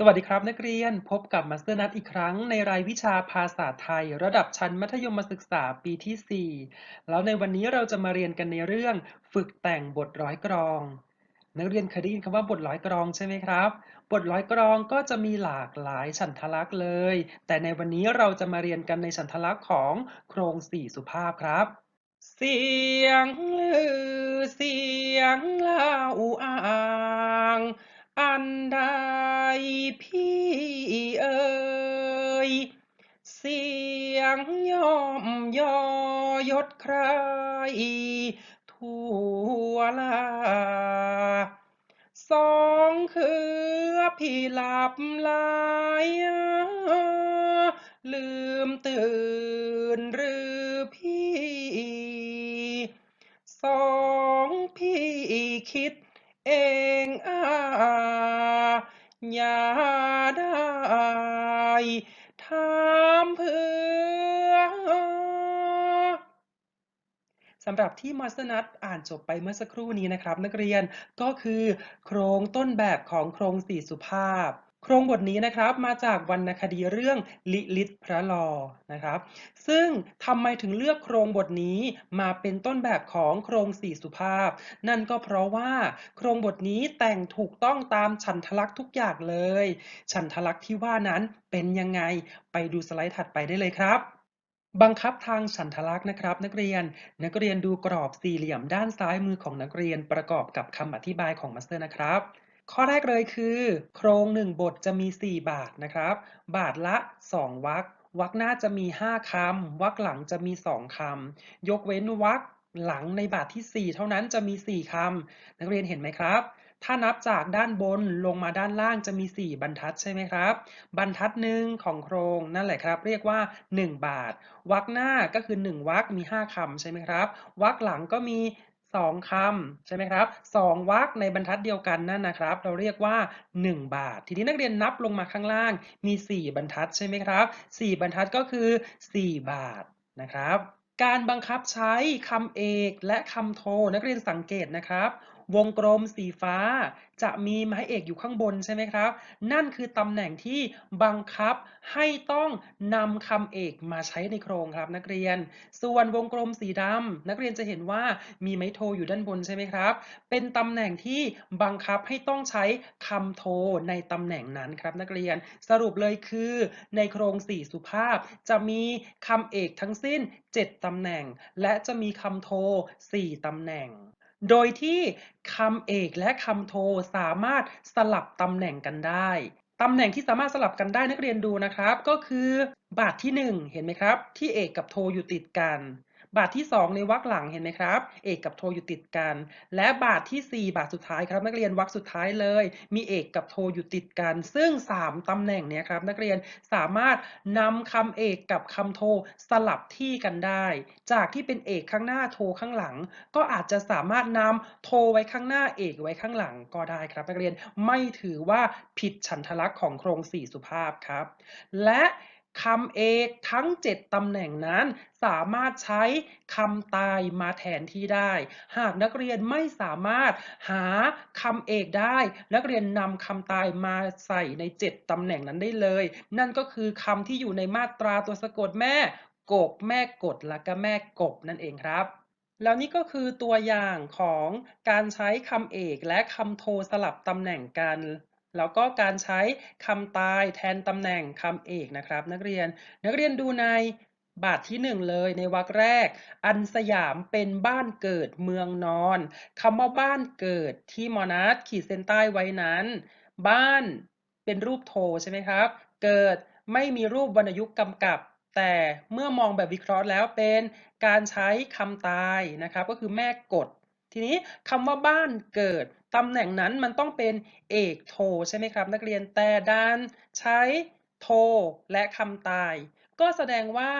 สวัสดีครับนักเรียนพบกับมาสเตอร์นัทอีกครั้งในรายวิชาภาษาไทย ระดับชั้นมัธยมศึกษาปีที่ 4 แล้วในวันนี้เราจะมาเรียนกันในเรื่องฝึกแต่งบทร้อยกรอง นักเรียนเคยได้ยินคำว่าบทร้อยกรองใช่ไหมครับ บทร้อยกรองก็จะมีหลากหลายฉันทลักษณ์เลย แต่ในวันนี้เราจะมาเรียนกันในฉันทลักษณ์ของโครงสี่สุภาพครับ เสียงลือเสียงเล่าอ้าง อันใดพี่เอ่ยเสียงย่อมยอยศใครทั่วลาสองคือพี่หลับไหลลืมตื่นหรือพี่ สองพี่คิด เองอาอย่าได้ถามเพื่อสำหรับที่มอสนัทอ่านจบไปเมื่อสักครู่นี้นะครับ นักเรียนก็คือโครงต้นแบบของโครงสี่สุภาพ โครงบทนี้นะครับมาจากวรรณคดีเรื่องลิลิตพระลอนะครับ ซึ่งทำไมถึงเลือกโครงบทนี้มาเป็นต้นแบบของโครงสี่สุภาพ นั่นก็เพราะว่าโครงบทนี้แต่งถูกต้องตามฉันทลักษณ์ทุกอย่างเลย ฉันทลักษณ์ที่ว่านั้นเป็นยังไงไปดูสไลด์ถัดไปได้เลยครับบังคับทางฉันทลักษณ์นะครับ นักเรียนนักเรียนดูกรอบสี่เหลี่ยมด้านซ้ายมือของนักเรียนประกอบกับคำอธิบายของมาสเตอร์นะครับ ข้อแรกเลยคือ โครงหนึ่งบทจะมี 4 บาทนะครับ บาทละ 2วรรควรรคหน้าจะมี 5คำวรรคหลังจะมี 2คำยกเว้นวรรคหลังในบาทที่ 4 เท่านั้นจะมี 4คำนักเรียนเห็นไหมครับ ถ้านับจากด้านบนลงมาด้านล่างจะมี 4 บรรทัดใช่ไหมครับ บรรทัดหนึ่งของโครงนั่นแหละครับ เรียกว่า 1 บาทวรรคหน้าก็คือ 1วรรคมี 5คำใช่ไหมครับวรรคหลังก็มี สองคำใช่ไหมครับสองวรรคในบรรทัดเดียวกันนั่นนะครับ เราเรียกว่า 1 บาท ทีนี้นักเรียนนับลงมาข้างล่างมี 4 บรรทัดใช่ไหมครับ 4 บรรทัดก็คือ 4 บาทนะครับ การบังคับใช้คำเอกและคำโท นักเรียนสังเกตนะครับ วงกลมสีฟ้า จะมีไม้เอกอยู่ข้างบนใช่ไหมครับ นั่นคือตำแหน่งที่บังคับให้ต้องนำคำเอกมาใช้ในโครงครับนักเรียน ส่วนวงกลมสีดำนักเรียนจะเห็นว่ามีไม้โทอยู่ด้านบนใช่ไหมครับ เป็นตำแหน่งที่บังคับให้ต้องใช้คำโทในตำแหน่งนั้นครับนักเรียน สรุปเลยคือในโครงสี่สุภาพ จะมีคำเอกทั้งสิ้น 7ตำแหน่ง และจะมีคำโท 4ตำแหน่ง โดยที่คำเอกและคำโทสามารถสลับตำแหน่งกันได้ตำแหน่งที่สามารถสลับกันได้นักเรียนดูนะครับ ก็คือบาทที่ 1 เห็นไหมครับ ที่เอกกับโทอยู่ติดกัน บาทที่ 2 ในวรรคหลังเห็นไหมครับ เอกกับโทอยู่ติดกัน และบาทที่ 4 บาทสุดท้ายครับ นักเรียนวรรคสุดท้ายเลย มีเอกกับโทอยู่ติดกัน ซึ่ง 3ตำแหน่งเนี้ยครับ นักเรียนสามารถนำคำเอกกับคำโทสลับที่กันได้ จากที่เป็นเอกข้างหน้าโทข้างหลัง ก็อาจจะสามารถนำโทไว้ข้างหน้าเอกไว้ข้างหลังก็ได้ครับ นักเรียนไม่ถือว่าผิดฉันทลักษณ์ของโครงสี่สุภาพครับ และ คำเอกทั้ง 7ตำแหน่งนั้น สามารถใช้คำตายมาแทนที่ได้ หากนักเรียนไม่สามารถหาคำเอกได้ นักเรียนนำคำตายมาใส่ใน 7ตำแหน่งนั้นได้เลย นั่นก็คือคำที่อยู่ในมาตราตัวสะกดแม่ กบแม่กดและก็แม่กบนั่นเองครับแล้วนี่ก็คือตัวอย่างของการใช้คำเอกและคำโทสลับตำแหน่งกัน แล้วก็การใช้คำตายแทนตำแหน่งคำเอกนะครับ นักเรียนนักเรียนดูในบาทที่1เลยในวรรคแรก อันสยามเป็นบ้านเกิดเมืองนอนคำว่าบ้านเกิดที่มอนัสขีดเส้นใต้ไว้นั้น บ้านเป็นรูปโทใช่ไหมครับ เกิดไม่มีรูปวรรณยุกต์กำกับ แต่เมื่อมองแบบวิเคราะห์แล้วเป็นการใช้คำตายนะครับ ก็คือแม่กด ทีนี้คำว่าบ้านเกิด ตำแหน่งนั้นมันต้องเป็นเอกโทใช่ไหมครับ นักเรียนแต่ดันใช้โทและคำตาย ก็แสดงว่า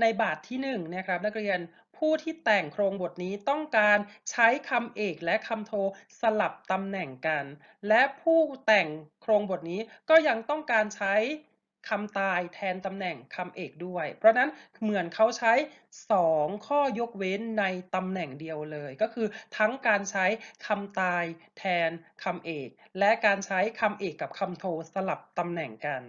ในบาทที่1นงนะครับ นักเรียนผู้ที่แต่งโครงบทนี้ต้องการใช้คำเอกและคำโทสลับตำแหน่งกัน และผู้แต่งโครงบทนี้ก็ยังต้องการใช้ คำตายแทนตำแหน่งคำเอกด้วย เพราะนั้นเหมือนเขาใช้ 2 ข้อยกเว้นในตำแหน่งเดียวเลย ก็คือทั้งการใช้คำตายแทนคำเอก และการใช้คำเอกกับคำโทสลับตำแหน่งกัน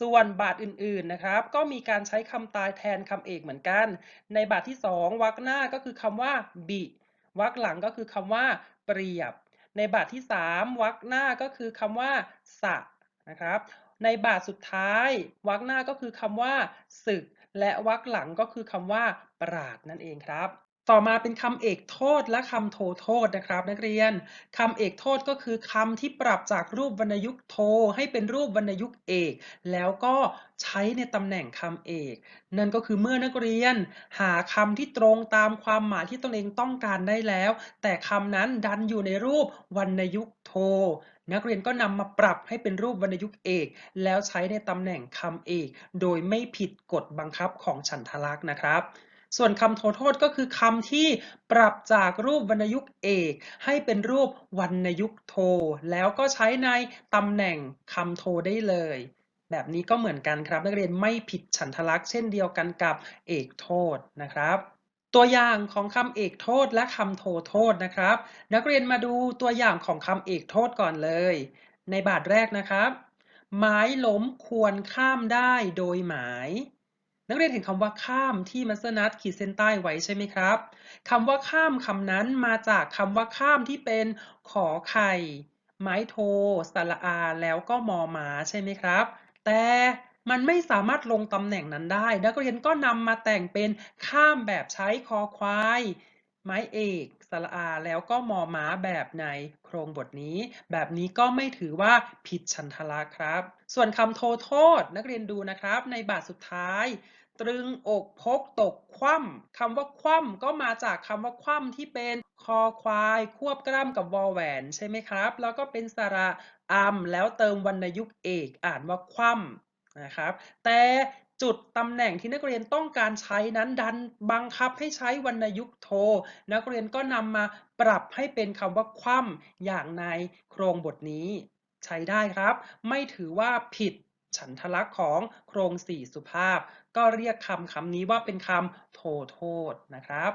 ส่วนบาทอื่นๆนะครับ ก็มีการใช้คำตายแทนคำเอกเหมือนกัน ในบาทที่ 2วรรคหน้าก็คือคำว่าบิวรรคหลังก็คือคำว่าเปรียบ ในบาทที่ 3วรรคหน้าก็คือคำว่าสะนะครับ ในบาทสุดท้ายวรรคหน้าก็คือคำว่า ศึก และวรรคหลังก็คือคำว่า ปราดนั่นเองครับ ต่อมาเป็นคำเอกโทษและคำโทโทษนะครับ นักเรียนคำเอกโทษก็คือคำที่ปรับจากรูปวรรณยุกต์โท ให้เป็นรูปวรรณยุกต์เอก แล้วก็ใช้ในตำแหน่งคำเอก นั่นก็คือเมื่อนักเรียน หาคำที่ตรงตามความหมายที่ตนเองต้องการได้แล้ว แต่คำนั้นดันอยู่ในรูปวรรณยุกต์โท นักเรียนก็นำมาปรับให้เป็นรูปวรรณยุกต์เอก แล้วใช้ในตำแหน่งคำเอก โดยไม่ผิดกฎบังคับของฉันทลักษณ์นะครับส่วนคำโทโทษก็คือคำที่ปรับจากรูปวรรณยุกต์เอก ให้เป็นรูปวรรณยุกต์โท แล้วก็ใช้ในตำแหน่งคำโทได้เลย แบบนี้ก็เหมือนกันครับ นักเรียนไม่ผิดฉันทลักษณ์เช่นเดียวกันกับเอกโทษนะครับ ตัวอย่างของคำเอกโทษและคำโทโทษนะครับ นักเรียนมาดูตัวอย่างของคำเอกโทษก่อนเลย ในบาทแรกนะครับ ไม้ล้มควรข้ามได้โดยหมาย นักเรียนเห็นคำว่าข้ามที่มัสนัดขีดเส้นใต้ไว้ใช่ไหมครับคำว่าข้ามคำนั้นมาจากคำว่าข้ามที่เป็นขอไข่ ไม้โทสระอาแล้วก็มอมาใช่ไหมครับ แต่ มันไม่สามารถลงตำแหน่งนั้นได้ นักเรียนก็นำมาแต่งเป็นข้ามแบบใช้คอควาย ไม้เอก สระอา แล้วก็มอม้าแบบในโครงบทนี้ แบบนี้ก็ไม่ถือว่าผิดฉันทละครับ ส่วนคำโทโทษ นักเรียนดูนะครับ ในบาทสุดท้ายตรึงอกพกตกคว่ำคำว่าคว่ำก็มาจากคำว่าคว่ำที่เป็นคอควาย ควบกล้ำกับวอแหวน ใช่ไหมครับ แล้วก็เป็นสระอัมแล้วเติมวรรณยุกต์เอก อ่านว่าคว่ำ นะครับ แต่จุดตำแหน่งที่นักเรียนต้องการใช้นั้นดันบังคับให้ใช้วรรณยุกต์โท นักเรียนก็นำมาปรับให้เป็นคำว่าคว่ำอย่างในโครงบทนี้ ใช้ได้ครับ ไม่ถือว่าผิดฉันทลักษณ์ของโครงสี่สุภาพ ก็เรียกคำคำนี้ว่าเป็นคำโทโทษนะครับ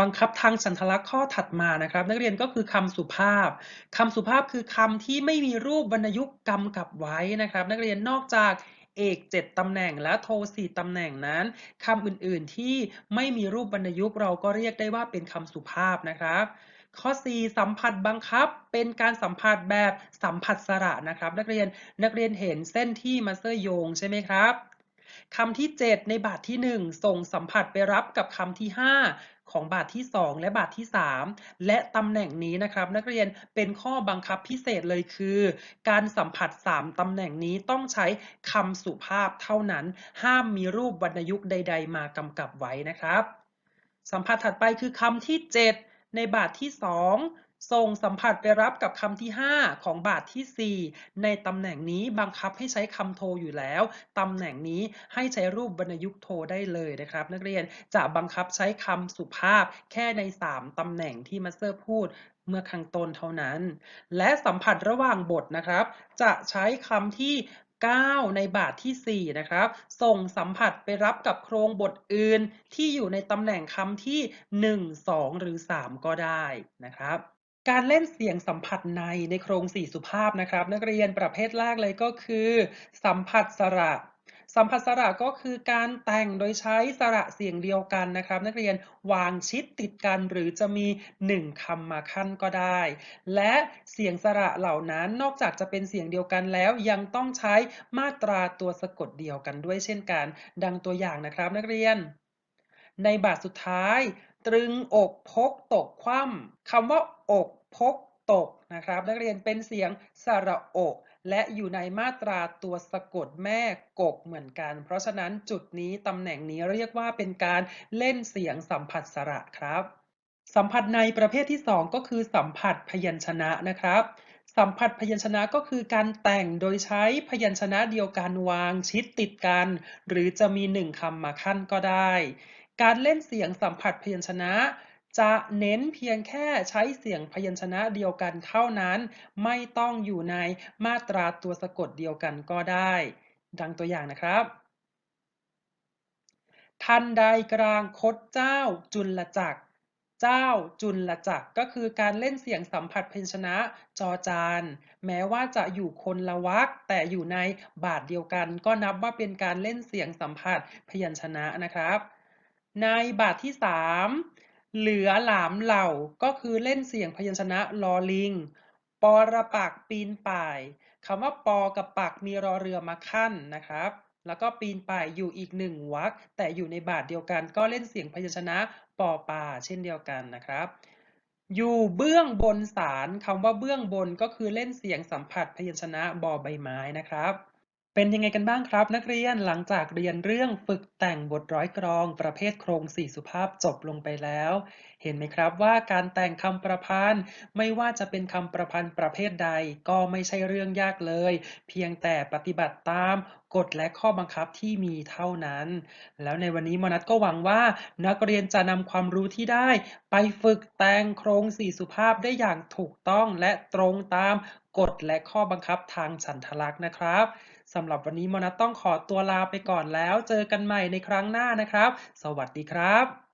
บังคับทางฉันทลักษณ์ข้อถัดมานะครับ นักเรียนก็คือคำสุภาพคำสุภาพคือคำที่ไม่มีรูปวรรณยุกต์กำกับไว้นะครับ นักเรียนนอกจาก เอก7ตำแหน่งและโท4ตำแหน่งนั้นคำอื่นๆที่ไม่มีรูปวรรณยุกต์เราก็เรียกได้ว่าเป็นคำสุภาพนะครับข้อ 4 สัมผัสบังคับ เป็นการสัมผัสแบบสัมผัสสระนะครับ นักเรียนนักเรียนเห็นเส้นที่มาสเตอร์โยงใช่ไหมครับคำที่ 7 ในบาทที่ 1 ส่งสัมผัสไปรับกับคำที่ 5 ของบาทที่ 2 และบาทที่ 3 และตำแหน่งนี้นะครับ นักเรียนเป็นข้อบังคับพิเศษเลยคือ การสัมผัส 3ตำแหน่งนี้ต้องใช้คำสุภาพเท่านั้น ห้ามมีรูปวรรณยุกต์ใด ๆ มากำกับไว้นะครับ สัมผัสถัดไปคือคำที่ 7 ในบาทที่ 2 ส่งสัมผัสไปรับกับคำที่ 5 ของบาทที่ 4 ในตำแหน่งนี้บังคับให้ใช้คำโทอยู่แล้วตำแหน่งนี้ให้ใช้รูปวรรณยุกต์โทได้เลยนะครับ นักเรียนจะบังคับใช้คำสุภาพแค่ใน 3ตำแหน่งที่มาสเตอร์พูดเมื่อข้างต้นเท่านั้น และสัมผัสระหว่างบทนะครับ จะใช้คำที่ 9 ในบาทที่ 4 นะครับ ส่งสัมผัสไปรับกับโครงบทอื่นที่อยู่ในตำแหน่งคำที่ 1 2 หรือ 3 ก็ได้นะครับ การเล่นเสียงสัมผัสในในโครงสี่สุภาพนะครับ นักเรียนประเภทแรกเลยก็คือ สัมผัสสระ สัมผัสสระก็คือการแต่งโดยใช้สระเสียงเดียวกันนะครับ นักเรียนวางชิดติดกันหรือจะมี 1คำมาขั้นก็ได้ และเสียงสระเหล่านั้นนอกจากจะเป็นเสียงเดียวกันแล้วยังต้องใช้มาตราตัวสะกดเดียวกันด้วยเช่นกัน ดังตัวอย่างนะครับ นักเรียน ในบาทสุดท้าย ตรึงอกพกตกคว่ำคำว่าอก พกตกนะครับนักเรียนเป็นเสียงสระโอและอยู่ในมาตราตัวสะกดแม่กกเหมือนกัน เพราะฉะนั้นจุดนี้ตำแหน่งนี้เรียกว่าเป็นการเล่นเสียงสัมผัสสระครับ สัมผัสในประเภทที่ 2 ก็คือสัมผัสพยัญชนะนะครับ สัมผัสพยัญชนะก็คือการแต่งโดยใช้พยัญชนะเดียวกันวางชิดติดกัน หรือจะมีหนึ่งคำมาขั้นก็ได้ การเล่นเสียงสัมผัสพยัญชนะ จะเน้นเพียงแค่ใช้เสียงพยัญชนะเดียวกันเท่านั้น ไม่ต้องอยู่ในมาตราตัวสะกดเดียวกันก็ได้ ดังตัวอย่างนะครับทันใดกลางคดเจ้าจุลจักร เจ้าจุลจักรก็คือการเล่นเสียงสัมผัสพยัญชนะจอจาน แม้ว่าจะอยู่คนละวรรคแต่อยู่ในบาทเดียวกัน ก็นับว่าเป็นการเล่นเสียงสัมผัสพยัญชนะนะครับ ในบาทที่ 3 เหลือหลามเหล่าก็คือเล่นเสียงพยัญชนะลอลิง ปอระปักปีนป่ายคำว่าปอกับปักมีรอเรือมาขั้นนะครับ แล้วก็ปีนป่ายอยู่อีกหนึ่งวรรคแต่อยู่ในบาทเดียวกัน ก็เล่นเสียงพยัญชนะปอปาเช่นเดียวกันนะครับ อยู่เบื้องบนศาลคำว่าเบื้องบนก็คือเล่นเสียงสัมผัสพยัญชนะบอใบไม้นะครับ เป็นยังไงกันบ้างครับ นักเรียนหลังจากเรียนเรื่องฝึกแต่งบทร้อยกรอง ประเภทโครงสี่สุภาพจบลงไปแล้ว เห็นไหมครับว่าการแต่งคำประพันธ์ไม่ว่าจะเป็นคำประพันธ์ประเภทใด ก็ไม่ใช่เรื่องยากเลย เพียงแต่ปฏิบัติตามกฎและข้อบังคับที่มีเท่านั้น แล้วในวันนี้มนัสก็หวังว่านักเรียนจะนำความรู้ที่ได้ ไปฝึกแต่งโครงสี่สุภาพได้อย่างถูกต้องและตรงตามกฎและข้อบังคับทางฉันทลักษณ์นะครับ สำหรับวันนี้มนัสต้องขอตัวลาไปก่อนแล้ว เจอกันใหม่ในครั้งหน้านะครับ สวัสดีครับ